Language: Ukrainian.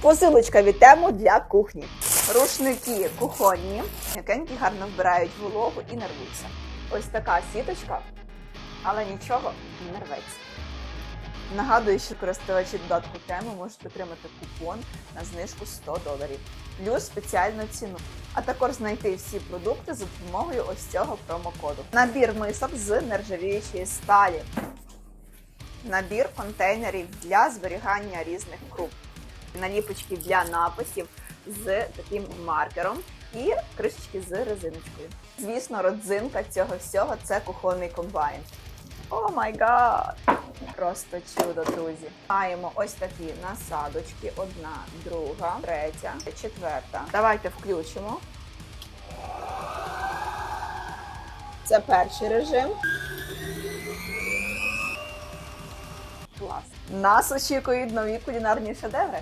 Посилочка від тему для кухні. Рушники кухонні, м'якенькі гарно вбирають вологу і не рвуться. Ось така сіточка, але нічого не рветься. Нагадую, що користувачі додатку теми можуть отримати купон на знижку 100 доларів, плюс спеціальну ціну, а також знайти всі продукти за допомогою ось цього промокоду. Набір мисок з нержавіючої сталі. Набір контейнерів для зберігання різних круп, наліпочки для написів з таким маркером і кришечки з резиночкою. Звісно, родзинка цього всього це кухонний комбайн. О май гад! Просто чудо, друзі. Маємо ось такі насадочки: одна, друга, третя, четверта. Давайте включимо. Це перший режим. Клас. Нас очікують нові кулінарні шедеври.